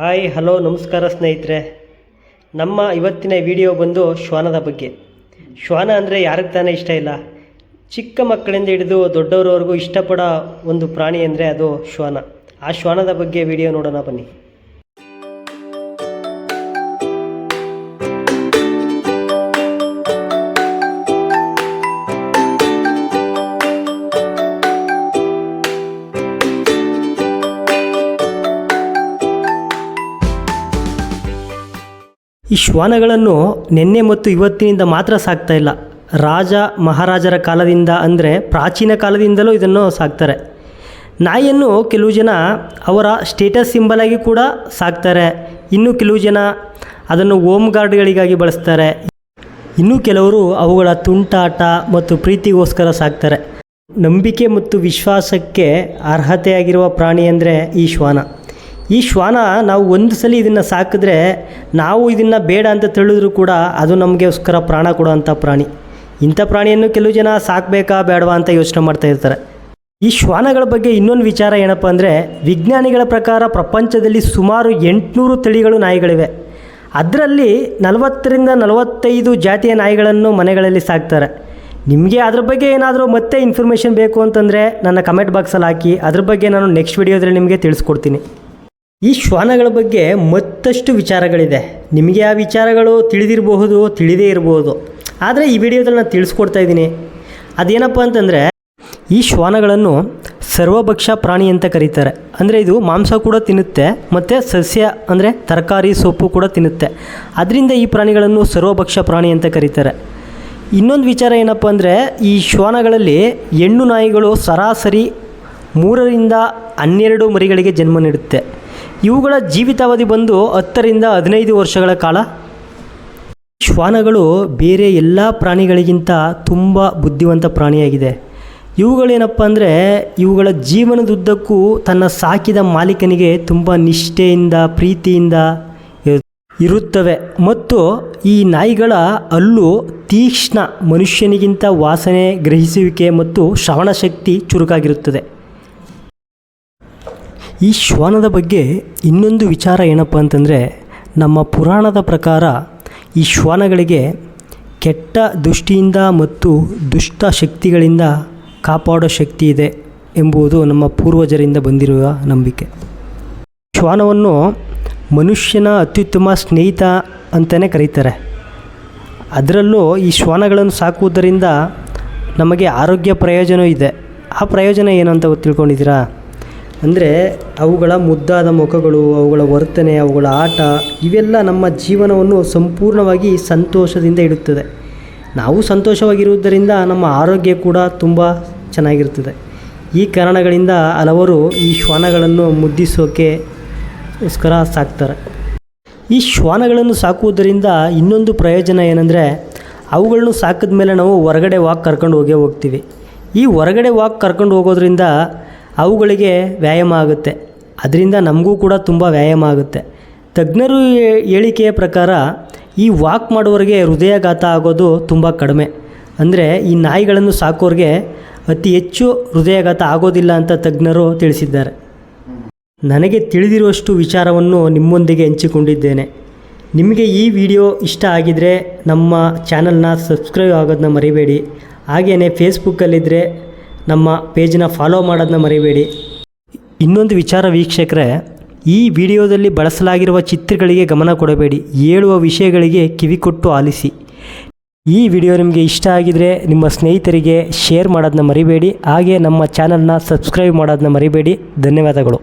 Hi, hello, ನಮಸ್ಕಾರ ಸ್ನೇಹಿತರೆ. ನಮ್ಮ ಇವತ್ತಿನ ವಿಡಿಯೋ ಬಂದು ಶ್ವಾನದ ಬಗ್ಗೆ. ಶ್ವಾನ ಅಂದರೆ ಯಾರಿಗೆ ತಾನೇ ಇಷ್ಟ ಇಲ್ಲ? ಚಿಕ್ಕ ಮಕ್ಕಳಿಂದ ಹಿಡಿದು ದೊಡ್ಡವರವರೆಗೂ ಇಷ್ಟಪಡೋ ಒಂದು ಪ್ರಾಣಿ ಅಂದರೆ ಅದು ಶ್ವಾನ. ಆ ಶ್ವಾನದ ಬಗ್ಗೆ ವಿಡಿಯೋ ನೋಡೋಣ ಬನ್ನಿ. ಈ ಶ್ವಾನಗಳನ್ನು ನಿನ್ನೆ ಮತ್ತು ಇವತ್ತಿನಿಂದ ಮಾತ್ರ ಸಾಕ್ತಾ ಇಲ್ಲ. ರಾಜ ಮಹಾರಾಜರ ಕಾಲದಿಂದ ಅಂದರೆ ಪ್ರಾಚೀನ ಕಾಲದಿಂದಲೂ ಇದನ್ನು ಸಾಕ್ತಾರೆ. ನಾಯಿಯನ್ನು ಕೆಲವು ಜನ ಅವರ ಸ್ಟೇಟಸ್ ಸಿಂಬಲ್ ಆಗಿ ಕೂಡ ಸಾಕ್ತಾರೆ. ಇನ್ನು ಕೆಲವು ಜನ ಅದನ್ನು ಹೋಮ್ ಗಾರ್ಡ್ಗಳಿಗಾಗಿ ಬಳಸ್ತಾರೆ. ಇನ್ನೂ ಕೆಲವರು ಅವುಗಳ ತುಂಟಾಟ ಮತ್ತು ಪ್ರೀತಿಗೋಸ್ಕರ ಸಾಕ್ತಾರೆ. ನಂಬಿಕೆ ಮತ್ತು ವಿಶ್ವಾಸಕ್ಕೆ ಅರ್ಹತೆಯಾಗಿರುವ ಪ್ರಾಣಿ ಅಂದರೆ ಈ ಶ್ವಾನ. ಈ ಶ್ವಾನ ನಾವು ಒಂದು ಸಲ ಇದನ್ನು ಸಾಕಿದ್ರೆ ನಾವು ಇದನ್ನು ಬೇಡ ಅಂತ ತಿಳಿದ್ರು ಕೂಡ ಅದು ನಮಗೋಸ್ಕರ ಪ್ರಾಣ ಕೊಡುವಂಥ ಪ್ರಾಣಿ. ಇಂಥ ಪ್ರಾಣಿಯನ್ನು ಕೆಲವು ಜನ ಸಾಕಬೇಕಾ ಬೇಡವಾ ಅಂತ ಯೋಚನೆ ಮಾಡ್ತಾ ಇರ್ತಾರೆ. ಈ ಶ್ವಾನಗಳ ಬಗ್ಗೆ ಇನ್ನೊಂದು ವಿಚಾರ ಏನಪ್ಪ ಅಂದರೆ ವಿಜ್ಞಾನಿಗಳ ಪ್ರಕಾರ ಪ್ರಪಂಚದಲ್ಲಿ ಸುಮಾರು ಎಂಟುನೂರು ತಳಿಗಳು ನಾಯಿಗಳಿವೆ. ಅದರಲ್ಲಿ ನಲವತ್ತರಿಂದ ನಲವತ್ತೈದು ಜಾತಿಯ ನಾಯಿಗಳನ್ನು ಮನೆಗಳಲ್ಲಿ ಸಾಕ್ತಾರೆ. ನಿಮಗೆ ಅದ್ರ ಬಗ್ಗೆ ಏನಾದರೂ ಮತ್ತೆ ಇನ್ಫಾರ್ಮೇಷನ್ ಬೇಕು ಅಂತಂದರೆ ನನ್ನ ಕಮೆಂಟ್ ಬಾಕ್ಸಲ್ಲಿ ಹಾಕಿ. ಅದ್ರ ಬಗ್ಗೆ ನಾನು ನೆಕ್ಸ್ಟ್ ವಿಡಿಯೋದಲ್ಲಿ ನಿಮಗೆ ತಿಳಿಸ್ಕೊಡ್ತೀನಿ. ಈ ಶ್ವಾನಗಳ ಬಗ್ಗೆ ಮತ್ತಷ್ಟು ವಿಚಾರಗಳಿದೆ. ನಿಮಗೆ ಆ ವಿಚಾರಗಳು ತಿಳಿದಿರಬಹುದು, ತಿಳಿದೇ ಇರಬಹುದು. ಆದರೆ ಈ ವಿಡಿಯೋದಲ್ಲಿ ನಾನು ತಿಳಿಸ್ಕೊಡ್ತಾ ಇದ್ದೀನಿ. ಅದೇನಪ್ಪ ಅಂತಂದರೆ, ಈ ಶ್ವಾನಗಳನ್ನು ಸರ್ವಭಕ್ಷ ಪ್ರಾಣಿ ಅಂತ ಕರೀತಾರೆ. ಅಂದರೆ ಇದು ಮಾಂಸ ಕೂಡ ತಿನ್ನುತ್ತೆ, ಮತ್ತು ಸಸ್ಯ, ಅಂದರೆ ತರಕಾರಿ, ಸೊಪ್ಪು ಕೂಡ ತಿನ್ನುತ್ತೆ. ಅದರಿಂದ ಈ ಪ್ರಾಣಿಗಳನ್ನು ಸರ್ವಭಕ್ಷ ಪ್ರಾಣಿ ಅಂತ ಕರೀತಾರೆ. ಇನ್ನೊಂದು ವಿಚಾರ ಏನಪ್ಪ ಅಂದರೆ, ಈ ಶ್ವಾನಗಳಲ್ಲಿ ಹೆಣ್ಣು ನಾಯಿಗಳು ಸರಾಸರಿ ಮೂರರಿಂದ ಹನ್ನೆರಡು ಮರಿಗಳಿಗೆ ಜನ್ಮ ನೀಡುತ್ತೆ. ಇವುಗಳ ಜೀವಿತಾವಧಿ ಬಂದು ಹತ್ತರಿಂದ ಹದಿನೈದು ವರ್ಷಗಳ ಕಾಲ. ಶ್ವಾನಗಳು ಬೇರೆ ಎಲ್ಲ ಪ್ರಾಣಿಗಳಿಗಿಂತ ತುಂಬ ಬುದ್ಧಿವಂತ ಪ್ರಾಣಿಯಾಗಿದೆ. ಇವುಗಳೇನಪ್ಪ ಅಂದರೆ ಇವುಗಳ ಜೀವನದುದ್ದಕ್ಕೂ ತನ್ನ ಸಾಕಿದ ಮಾಲೀಕನಿಗೆ ತುಂಬ ನಿಷ್ಠೆಯಿಂದ, ಪ್ರೀತಿಯಿಂದ ಇರು- ಇರುತ್ತವೆ. ಮತ್ತು ಈ ನಾಯಿಗಳ ಅಲ್ಲು ತೀಕ್ಷ್ಣ ಮನುಷ್ಯನಿಗಿಂತ ವಾಸನೆ, ಗ್ರಹಿಸುವಿಕೆ ಮತ್ತು ಶ್ರವಣ ಶಕ್ತಿ ಚುರುಕಾಗಿರುತ್ತದೆ. ಈ ಶ್ವಾನದ ಬಗ್ಗೆ ಇನ್ನೊಂದು ವಿಚಾರ ಏನಪ್ಪ ಅಂತಂದರೆ, ನಮ್ಮ ಪುರಾಣದ ಪ್ರಕಾರ ಈ ಶ್ವಾನಗಳಿಗೆ ಕೆಟ್ಟ ದೃಷ್ಟಿಯಿಂದ ಮತ್ತು ದುಷ್ಟ ಶಕ್ತಿಗಳಿಂದ ಕಾಪಾಡೋ ಶಕ್ತಿ ಇದೆ ಎಂಬುದು ನಮ್ಮ ಪೂರ್ವಜರಿಂದ ಬಂದಿರುವ ನಂಬಿಕೆ. ಶ್ವಾನವನ್ನು ಮನುಷ್ಯನ ಅತ್ಯುತ್ತಮ ಸ್ನೇಹಿತ ಅಂತಲೇ ಕರೀತಾರೆ. ಅದರಲ್ಲೂ ಈ ಶ್ವಾನಗಳನ್ನು ಸಾಕುವುದರಿಂದ ನಮಗೆ ಆರೋಗ್ಯ ಪ್ರಯೋಜನ ಇದೆ. ಆ ಪ್ರಯೋಜನ ಏನು ಅಂತ ತಿಳ್ಕೊಂಡಿದ್ದೀರಾ? ಅಂದರೆ ಅವುಗಳ ಮುದ್ದಾದ ಮುಖಗಳು, ಅವುಗಳ ವರ್ತನೆ, ಅವುಗಳ ಆಟ, ಇವೆಲ್ಲ ನಮ್ಮ ಜೀವನವನ್ನು ಸಂಪೂರ್ಣವಾಗಿ ಸಂತೋಷದಿಂದ ಇಡುತ್ತದೆ. ನಾವು ಸಂತೋಷವಾಗಿರುವುದರಿಂದ ನಮ್ಮ ಆರೋಗ್ಯ ಕೂಡ ತುಂಬ ಚೆನ್ನಾಗಿರುತ್ತದೆ. ಈ ಕಾರಣಗಳಿಂದ ಹಲವರು ಈ ಶ್ವಾನಗಳನ್ನು ಮುದ್ದಿಸೋಕೆ ಗೋಸ್ಕರ ಸಾಕ್ತಾರೆ. ಈ ಶ್ವಾನಗಳನ್ನು ಸಾಕುವುದರಿಂದ ಇನ್ನೊಂದು ಪ್ರಯೋಜನ ಏನಂದರೆ, ಅವುಗಳನ್ನು ಸಾಕಿದ ಮೇಲೆ ನಾವು ಹೊರಗಡೆ ವಾಕ್ ಕರ್ಕೊಂಡು ಹೋಗೇ ಹೋಗ್ತೀವಿ. ಈ ಹೊರಗಡೆ ವಾಕ್ ಕರ್ಕೊಂಡು ಹೋಗೋದ್ರಿಂದ ಅವುಗಳಿಗೆ ವ್ಯಾಯಾಮ ಆಗುತ್ತೆ. ಅದರಿಂದ ನಮಗೂ ಕೂಡ ತುಂಬ ವ್ಯಾಯಾಮ ಆಗುತ್ತೆ. ತಜ್ಞರು ಹೇಳಿಕೆಯ ಪ್ರಕಾರ ಈ ವಾಕ್ ಮಾಡುವವರಿಗೆ ಹೃದಯಾಘಾತ ಆಗೋದು ತುಂಬ ಕಡಿಮೆ. ಅಂದರೆ ಈ ನಾಯಿಗಳನ್ನು ಸಾಕೋರಿಗೆ ಅತಿ ಹೆಚ್ಚು ಹೃದಯಾಘಾತ ಆಗೋದಿಲ್ಲ ಅಂತ ತಜ್ಞರು ತಿಳಿಸಿದ್ದಾರೆ. ನನಗೆ ತಿಳಿದಿರುವಷ್ಟು ವಿಚಾರವನ್ನು ನಿಮ್ಮೊಂದಿಗೆ ಹಂಚಿಕೊಂಡಿದ್ದೇನೆ. ನಿಮಗೆ ಈ ವಿಡಿಯೋ ಇಷ್ಟ ಆಗಿದರೆ ನಮ್ಮ ಚಾನಲ್ನ ಸಬ್ಸ್ಕ್ರೈಬ್ ಆಗೋದನ್ನ ಮರಿಬೇಡಿ. ಹಾಗೆಯೇ ಫೇಸ್ಬುಕ್ಕಲ್ಲಿದ್ದರೆ ನಮ್ಮ ಪೇಜನ್ನ ಫಾಲೋ ಮಾಡೋದನ್ನ ಮರಿಬೇಡಿ. ಇನ್ನೊಂದು ವಿಚಾರ ವೀಕ್ಷಕರೇ, ಈ ವಿಡಿಯೋದಲ್ಲಿ ಬಳಸಲಾಗಿರುವ ಚಿತ್ರಗಳಿಗೆ ಗಮನ ಕೊಡಬೇಡಿ. ಹೇಳುವ ವಿಷಯಗಳಿಗೆ ಕಿವಿಕೊಟ್ಟು ಆಲಿಸಿ. ಈ ವಿಡಿಯೋ ನಿಮಗೆ ಇಷ್ಟ ಆಗಿದರೆ ನಿಮ್ಮ ಸ್ನೇಹಿತರಿಗೆ ಶೇರ್ ಮಾಡೋದನ್ನ ಮರಿಬೇಡಿ. ಹಾಗೆ ನಮ್ಮ ಚಾನಲ್ನ ಸಬ್ಸ್ಕ್ರೈಬ್ ಮಾಡೋದನ್ನ ಮರಿಬೇಡಿ. ಧನ್ಯವಾದಗಳು.